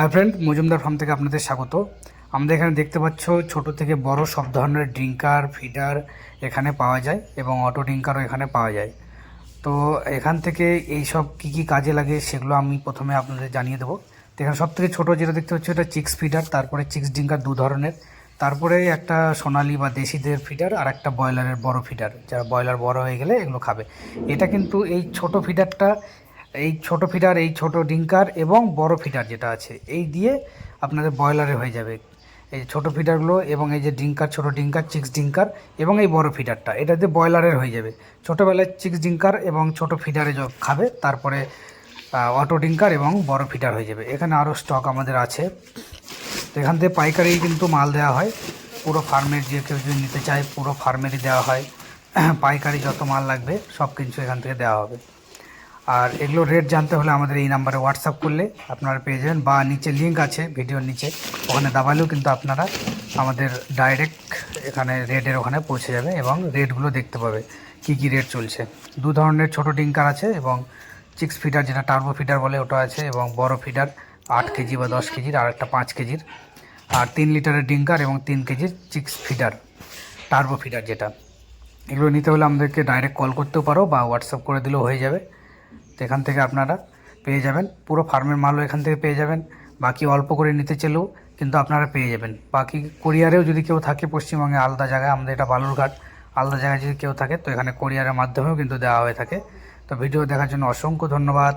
Hi friend Majumdar farm থেকে আপনাদের স্বাগত। আমাদের এখানে দেখতে পাচ্ছ ছোট থেকে বড় সব ধরনের ড্রিঙ্কার ফিডার এখানে পাওয়া যায় এবং অটো ড্রিঙ্কারও এখানে পাওয়া যায়। তো এখান থেকে এই সব কী কী কাজে লাগে সেগুলো আমি প্রথমে আপনাদের জানিয়ে দেবো। তো এখানে সব থেকে ছোটো যেটা দেখতে পাচ্ছ এটা চিক্স ফিডার তারপরে চিক্স ড্রিঙ্কার দু ধরনের। তারপরে একটা সোনালি বা দেশিদের ফিডার আর একটা ব্রয়লারের বড় ফিডার যারা ব্রয়লার বড় হয়ে গেলে এগুলো খাবে। এটা কিন্তু এই ছোট ফিডারটা এই ছোট ফিডার, এই ছোট ডিঙ্কার এবং বড় ফিডার যেটা আছে, এই দিয়ে আপনাদের ব্রয়লারে হয়ে যাবে। এই ছোট ফিডারগুলো এবং এই যে ডিঙ্কার, ছোট ডিঙ্কার, চিক্স ডিঙ্কার এবং এই বড় ফিডারটা, এটা দিয়ে ব্রয়লারের হয়ে যাবে। ছোটোবেলায় চিক্স ডিঙ্কার এবং ছোট ফিডারে য- খাবে, তারপরে অটো ডিঙ্কার এবং বড় ফিডার হয়ে যাবে। এখানে আরও স্টক আমাদের আছে। তো এখান থেকে পাইকারি কিন্তু মাল দেওয়া হয়। পুরো ফার্মের যে কেউ যদি নিতে চায়, পুরো ফার্মেরই দেওয়া হয়। পাইকারি যত মাল লাগবে, সব কিছু এখান থেকে দেওয়া হবে। আর এগুলো রেট জানতে হলে আমাদের এই নাম্বারে হোয়াটসঅ্যাপ করলে আপনারা পেয়ে যাবেন বা নিচে লিঙ্ক আছে ভিডিওর নিচে। ওখানে দাবালেও কিন্তু আপনারা আমাদের ডাইরেক্ট এখানে রেটের ওখানে পৌঁছে যাবে এবং রেটগুলো দেখতে পাবে কি কি রেট চলছে। দু ধরনের ছোট ডিঙ্কার আছে এবং সিক্স ফিটার যেটা টার্বো ফিটার বলে ওটা আছে এবং বড় ফিটার আট কেজি বা দশ কেজির আর একটা পাঁচ কেজির। আর তিন লিটারের ডিঙ্কার এবং তিন কেজির সিক্স ফিটার টার্বো ফিটার যেটা। এগুলো নিতে হলে আমাদেরকে ডাইরেক্ট কল করতেও পারো বা হোয়াটসঅ্যাপ করে দিলেও হয়ে যাবে। তো এখান থেকে আপনারা পেয়ে যাবেন। পুরো ফার্মের মালও এখান থেকে পেয়ে যাবেন। বাকি অল্প করে নিতে চাইলেও কিন্তু আপনারা পেয়ে যাবেন। বাকি কোরিয়ারেও যদি কেউ থাকে, পশ্চিমবঙ্গে আলাদা জায়গায়, আমাদের এটা বালুরঘাট আলাদা জায়গায় যদি কেউ থাকে, তো এখানে কোরিয়ারের মাধ্যমেও কিন্তু দেওয়া হয়ে থাকে। তো ভিডিও দেখার জন্য অসংখ্য ধন্যবাদ।